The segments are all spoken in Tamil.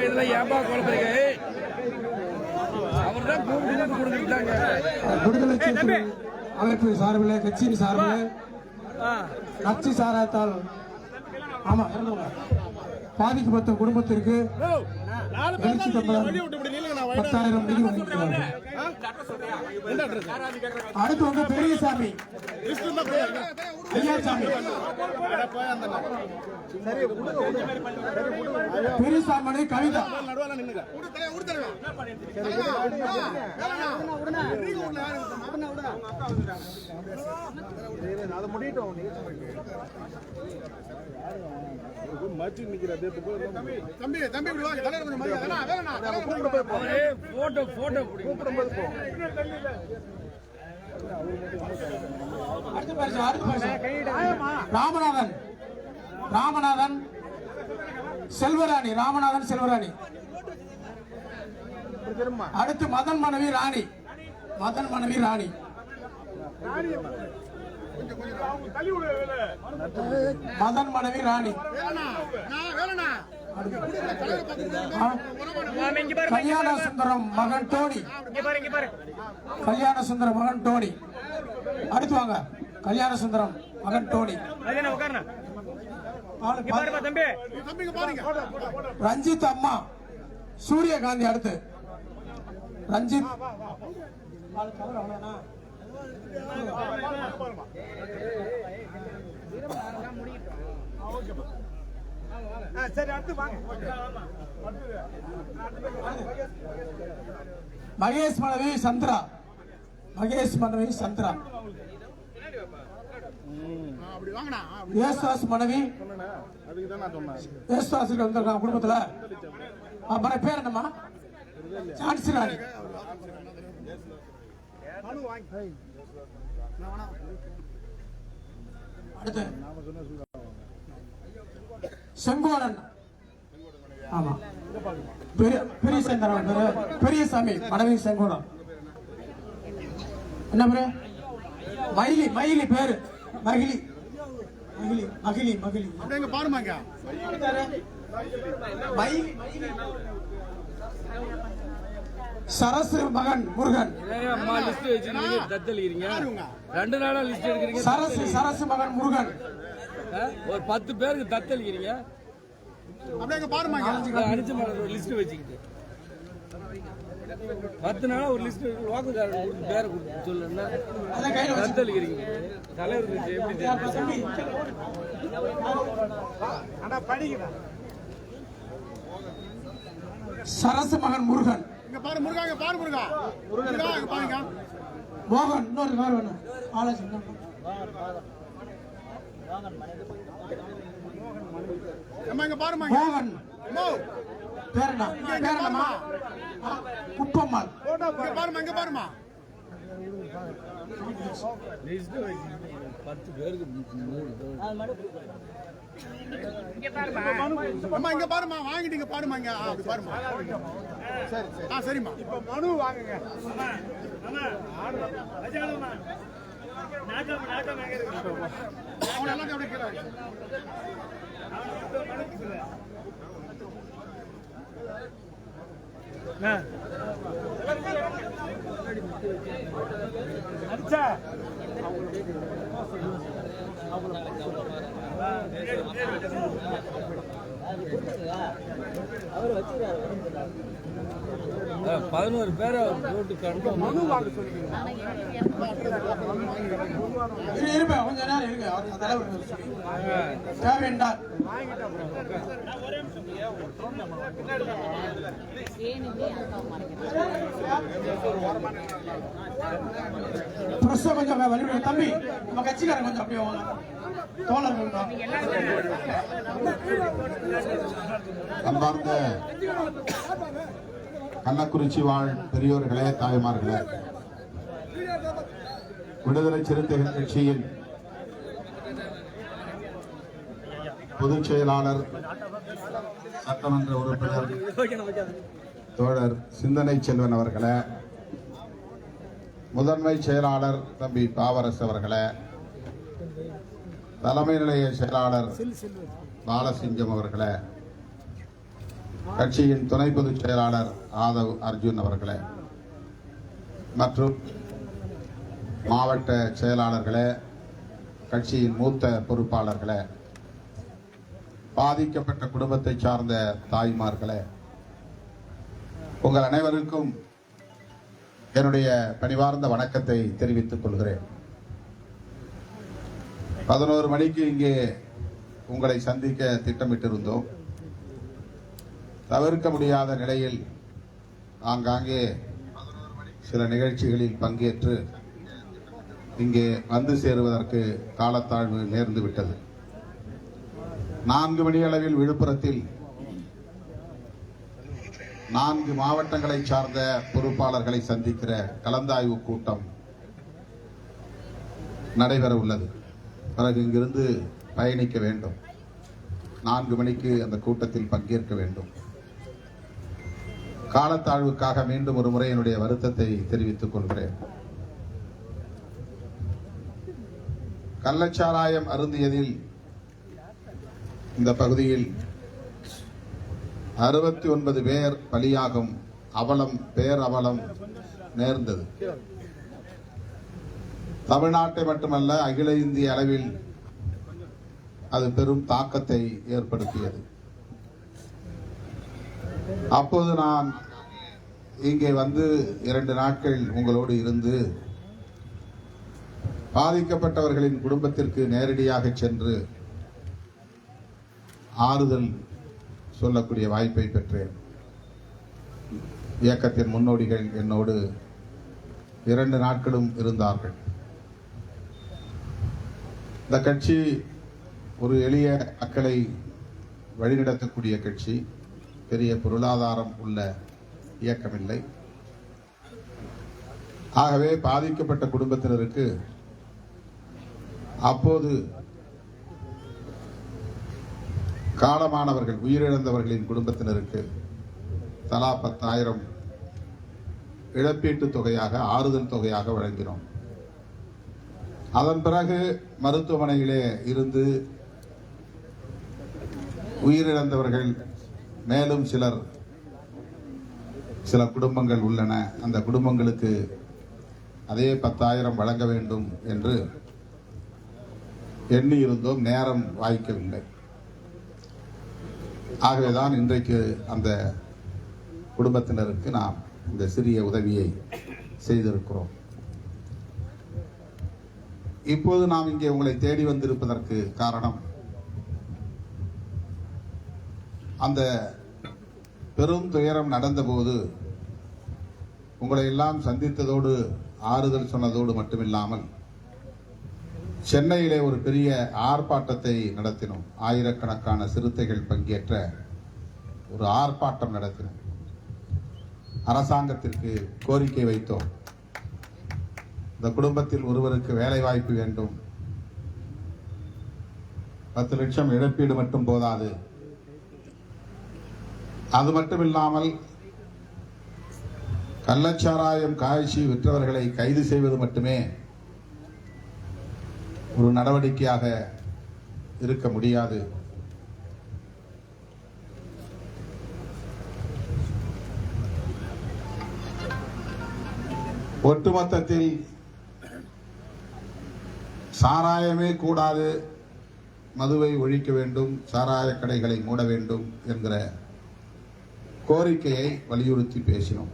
இதுல ஏன்பா குழப்பறீங்க அவர் தான் கூப்பிட்டு கொடுத்துட்டாங்க விடுதலை சிறுத்தை அமைப்பு சார்பில் கட்சியின் சார்பில் கட்சி சாராத்தால் ஆமா. பாதிக்கப்பட்ட குடும்பத்திற்கு எழுச்சி தமிழர் பத்தாயிரம் நிதி வழங்கியிருக்கிறார்கள் அடுத்து வந்து பெரியசாமி ஐயாசாமி பெரியசாமி கவிதா. தம்பி தம்பி தலைவர் கொஞ்சம் போய் போ. போட்டோ போ. ராமநாதன் ராமநாதன் செல்வராணி ராமநாதன் செல்வராணி அடுத்து மதன் மனைவி ராணி மதன் மனைவி ராணி மதன் மனைவி ராணி. கல்யாண சுந்தரம் மகன் டோனி. கல்யாண சுந்தரம் மகன் டோனி. அடுத்து வாங்க. கல்யாண சுந்தரம் மகன் டோனி. ரஞ்சித் அம்மா. சூரியகாந்தி அடுத்து. ரஞ்சித். சரி அடுத்து வாங்க மகேஷ் மனைவி சந்திரா. மகேஷ் மனைவி சந்திரா. அப்படி மனைவி. நான் வந்திருக்காங்க குடும்பத்துல. அப்புறம் பேர் என்னம்மா? ஜான்சி ராணி மனு வாங்கி நான் வேணா அடுத்து. செங்கோடன். ஆமா. பெரிய பேரு. பெரியசாமி மனைவி செங்கோடன். என்ன பேரு? மயிலி மயிலி பேரு. மகிழி. மகிழி மகிழி மகிழி. அப்படியே இங்க பாருமாங்க சரசு மகன் முருகன். ரெண்டு நாளா லிஸ்ட் எடுக்கிறீங்க சரசு சரசு மகன் முருகன்? ஒரு பத்து பேருக்கு தத்தளிக்கிறீங்க அப்படியே பாருமாங்க அடிச்ச ஒரு லிஸ்ட் வச்சுக்கிட்டு. பத்து நாளா ஒரு லிஸ்ட் லோக்கல்காரன் பேரை கொடுத்து சொல்லுன்னா அதை கையில வச்சு தத்தளிக்கிறீங்க தலைவர் எப்படி ஆனா படிக்கிறேன் சரசு மகன் முருகன். இங்க பாரு முருகா இங்க பாரு முருகா. முருகா இங்க பாருங்க. மோகன் இன்னொரு பேர் வேணும். ஆலோசனை இங்க மோகன். குப்பம்மாள். இங்க பாருமா இங்க பத்து பேருக்கு. அம்மா இங்க பாருமா வாங்கிட்டு இங்க பாருமா இங்க. அப்படி பாருமா சரி சரி. ஆ சரிம்மா. இப்ப மனு வாங்குங்க. அவன் எல்லாத்தையும் அப்படியே கீழே. பதினோரு பேரை போட்டு இரு கொஞ்ச நேரம் இருங்க. அவர் தலைவர் சொல்லி. தேவையென்றால். பிரசவம் கொஞ்சம் வலிமை தம்பி நம்ம கட்சிக்காரன் கொஞ்சம் அப்படியே வாங்க. தோழர்கள் தான். அன்பார்ந்த கள்ளக்குறிச்சி வாழ் பெரியோர்களே தாய்மார்களே விடுதலை சிறுத்தைகள் கட்சியின் பொதுச் செயலாளர் சட்டமன்ற உறுப்பினர் தோழர் சிந்தனை செல்வன் அவர்களை முதன்மை செயலாளர் தம்பி பாவரசு அவர்களை தலைமை நிலைய செயலாளர் பாலசிங்கம் அவர்களை கட்சியின் துணை பொதுச் செயலாளர் ஆதவ் அர்ஜுன் அவர்களே மற்றும் மாவட்ட செயலாளர்களே கட்சியின் மூத்த பொறுப்பாளர்களே பாதிக்கப்பட்ட குடும்பத்தை சார்ந்த தாய்மார்களே உங்கள் அனைவருக்கும் என்னுடைய பணிவார்ந்த வணக்கத்தை தெரிவித்துக் கொள்கிறேன். பதினோரு மணிக்கு இங்கே உங்களை சந்திக்க திட்டமிட்டிருந்தோம். தவிர்க்க முடியாத நிலையில் ஆங்காங்கே சில நிகழ்ச்சிகளில் பங்கேற்று இங்கே வந்து சேருவதற்கு காலத்தாழ்வு நேர்ந்து விட்டது. நான்கு மணி அளவில் விழுப்புரத்தில் நான்கு மாவட்டங்களை சார்ந்த பொறுப்பாளர்களை சந்திக்கிற கலந்தாய்வு கூட்டம் நடைபெற உள்ளது. பிறகு இங்கிருந்து பயணிக்க வேண்டும். நான்கு மணிக்கு அந்த கூட்டத்தில் பங்கேற்க வேண்டும். காலத்தாழ்வுக்காக மீண்டும் ஒரு முறை என்னுடைய வருத்தத்தை தெரிவித்துக் கொள்கிறேன். கள்ளச்சாராயம் அருந்தியதில் இந்த பகுதியில் அறுபத்தி ஒன்பது பேர் பலியாகும் அவலம் பேர் அவலம் நேர்ந்தது. தமிழ்நாட்டை மட்டுமல்ல அகில இந்திய அளவில் அது பெரும் தாக்கத்தை ஏற்படுத்தியது. அப்போது நான் இங்கே வந்து இரண்டு நாட்கள் உங்களோடு இருந்து பாதிக்கப்பட்டவர்களின் குடும்பத்திற்கு நேரடியாக சென்று ஆறுதல் சொல்லக்கூடிய வாய்ப்பை பெற்றேன். இயக்கத்தின் முன்னோடிகள் என்னோடு இரண்டு நாட்களும் இருந்தார்கள். இந்த கட்சி ஒரு எளிய மக்களை வழிநடத்தக்கூடிய கட்சி. பெரிய பொருளாதாரம் உள்ள இயக்கமில்லை. ஆகவே பாதிக்கப்பட்ட குடும்பத்தினருக்கு அப்போது காலமானவர்கள் உயிரிழந்தவர்களின் குடும்பத்தினருக்கு தலா பத்தாயிரம் இழப்பீட்டுத் தொகையாக ஆறுதல் தொகையாக வழங்கினோம். அதன் பிறகு மருத்துவமனையிலே இருந்து உயிரிழந்தவர்கள் மேலும் சிலர் சில குடும்பங்கள் உள்ளன. அந்த குடும்பங்களுக்கு அதே பத்தாயிரம் வழங்க வேண்டும் என்று எண்ணி இருந்தோம் நேரம் வாய்க்கவில்லை. ஆகவேதான் இன்றைக்கு அந்த குடும்பத்தினருக்கு நாம் இந்த சிறிய உதவியை செய்திருக்கிறோம். இப்போது நாம் இங்கே உங்களை தேடி வந்திருப்பதற்கு காரணம் அந்த பெரும் துயரம் நடந்தபோது உங்களை எல்லாம் சந்தித்ததோடு ஆறுதல் சொன்னதோடு மட்டுமில்லாமல் சென்னையிலே ஒரு பெரிய ஆர்ப்பாட்டத்தை நடத்தினோம். ஆயிரக்கணக்கான சிறுத்தைகள் பங்கேற்ற ஒரு ஆர்ப்பாட்டம் நடத்தினோம். அரசாங்கத்திற்கு கோரிக்கை வைத்தோம். இந்த குடும்பத்தில் ஒருவருக்கு வேலை வாய்ப்பு வேண்டும். பத்து லட்சம் இழப்பீடு மட்டும் போதாது. அது மட்டும் இல்லாமல் கள்ளச்சாராயம் காய்ச்சி விற்றவர்களை கைது செய்வது மட்டுமே ஒரு நடவடிக்கையாக இருக்க முடியாது. ஒட்டுமொத்தத்தில் சாராயமே கூடாது. மதுவை ஒழிக்க வேண்டும் சாராய கடைகளை மூட வேண்டும் என்கிற கோரிக்கையை வலியுறுத்தி பேசினோம்.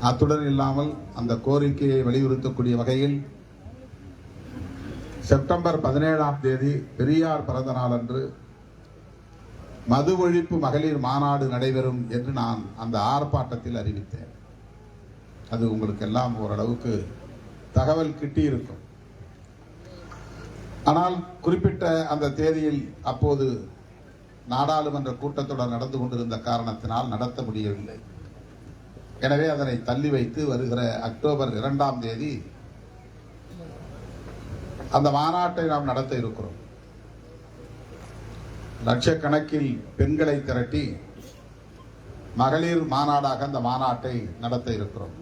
அத்துடன் இல்லாமல் அந்த கோரிக்கையை வலியுறுத்தக்கூடிய வகையில் செப்டம்பர் பதினேழாம் தேதி பெரியார் பிறந்த நாள் அன்று மது ஒழிப்பு மகளிர் மாநாடு நடைபெறும் என்று நான் அந்த ஆர்ப்பாட்டத்தில் அறிவித்தேன். அது உங்களுக்கு எல்லாம் ஓரளவுக்கு தகவல் கிட்டியிருக்கும். ஆனால் குறிப்பிட்ட அந்த தேதியில் அப்போது நாடாளுமன்ற கூட்டத்தொடர் நடந்து கொண்டிருந்த காரணத்தினால் நடத்த முடியவில்லை. எனவே அதனை தள்ளி வைத்து வருகிற அக்டோபர் இரண்டாம் தேதி அந்த மாநாட்டை நாம் நடத்த இருக்கிறோம். லட்சக்கணக்கில் பெண்களை திரட்டி மகளிர் மாநாடாக அந்த மாநாட்டை நடத்த இருக்கிறோம்.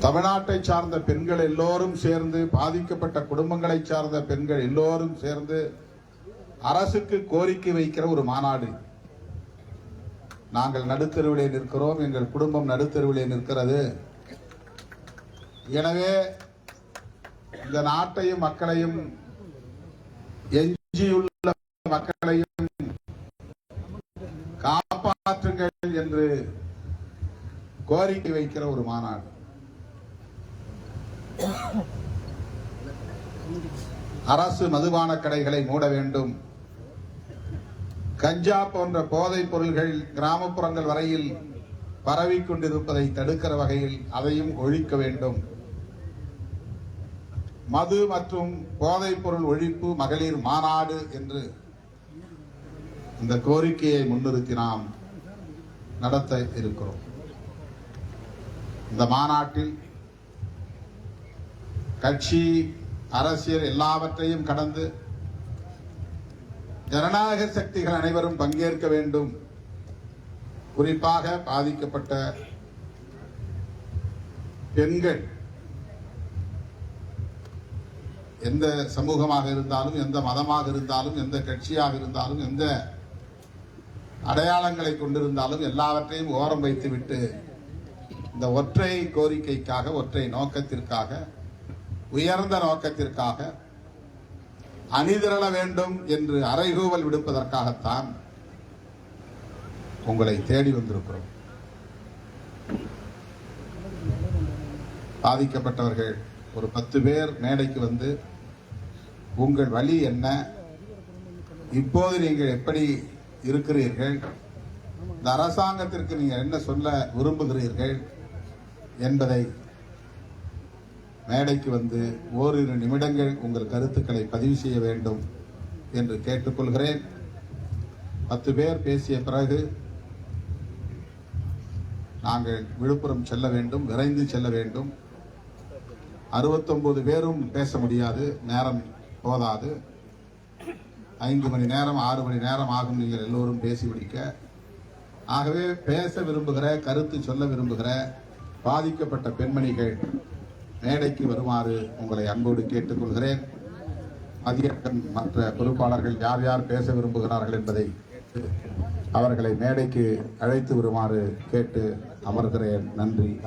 தமிழ்நாட்டை சார்ந்த பெண்கள் எல்லோரும் சேர்ந்து பாதிக்கப்பட்ட குடும்பங்களை சார்ந்த பெண்கள் எல்லோரும் சேர்ந்து அரசுக்கு கோரிக்கை வைக்கிற ஒரு மாநாடு. நாங்கள் நடுத்தருவிலே நிற்கிறோம் எங்கள் குடும்பம் நடுத்தருவிலே நிற்கிறது. எனவே இந்த நாட்டையும் மக்களையும் எஞ்சியுள்ள மக்களையும் காப்பாற்றுங்கள் என்று கோரிக்கை வைக்கிற ஒரு மாநாடு. அரசு மதுபான கடைகளை மூட வேண்டும். கஞ்சா போன்ற போதைப் பொருள்கள் கிராமப்புறங்கள் வரையில் பரவிக்கொண்டிருப்பதை தடுக்கிற வகையில் அதையும் ஒழிக்க வேண்டும். மது மற்றும் போதைப் பொருள் ஒழிப்பு மகளிர் மாநாடு என்று இந்த கோரிக்கையை முன்னிறுத்தி நாம் நடத்த இருக்கிறோம். இந்த மாநாட்டில் கட்சி அரசியல் எல்லாவற்றையும் கடந்து ஜனநாயக சக்திகள் அனைவரும் பங்கேற்க வேண்டும். குறிப்பாக பாதிக்கப்பட்ட பெண்கள். எந்த சமூகமாக இருந்தாலும் எந்த மதமாக இருந்தாலும் எந்த கட்சியாக இருந்தாலும் எந்த அடையாளங்களை கொண்டிருந்தாலும் எல்லாவற்றையும் ஓரம் வைத்துவிட்டு இந்த ஒற்றை கோரிக்கைக்காக ஒற்றை நோக்கத்திற்காக உயர்ந்த நோக்கத்திற்காக அணிதிரள வேண்டும் என்று அறைகூவல் விடுப்பதற்காகத்தான் உங்களை தேடி வந்திருக்கிறோம். பாதிக்கப்பட்டவர்கள் ஒரு பத்து பேர் மேடைக்கு வந்து உங்கள் வழி என்ன? இப்போது நீங்கள் எப்படி இருக்கிறீர்கள்? இந்த அரசாங்கத்திற்கு நீங்கள் என்ன சொல்ல விரும்புகிறீர்கள் என்பதை மேடைக்கு வந்து ஓரிரு நிமிடங்கள் உங்கள் கருத்துக்களை பதிவு செய்ய வேண்டும் என்று கேட்டுக்கொள்கிறேன். பத்து பேர் பேசிய பிறகு நாங்கள் விழுப்புரம் செல்ல வேண்டும் விரைந்து செல்ல வேண்டும். அறுபத்தொன்பது பேரும் பேச முடியாது நேரம் போதாது. ஐந்து மணி நேரம் ஆறு மணி நேரம் ஆகும் நீங்கள் எல்லோரும் பேசி முடிக்க. ஆகவே பேச விரும்புகிற கருத்து சொல்ல விரும்புகிற பாதிக்கப்பட்ட பெண்மணிகள் மேடைக்கு வருமாறு உங்களை அன்போடு கேட்டுக்கொள்கிறேன். மதியக்கம் மற்ற பொறுப்பாளர்கள் யார் யார் பேச விரும்புகிறார்கள் என்பதை அவர்களை மேடைக்கு அழைத்து வருமாறு கேட்டு அமர்கிறேன். நன்றி.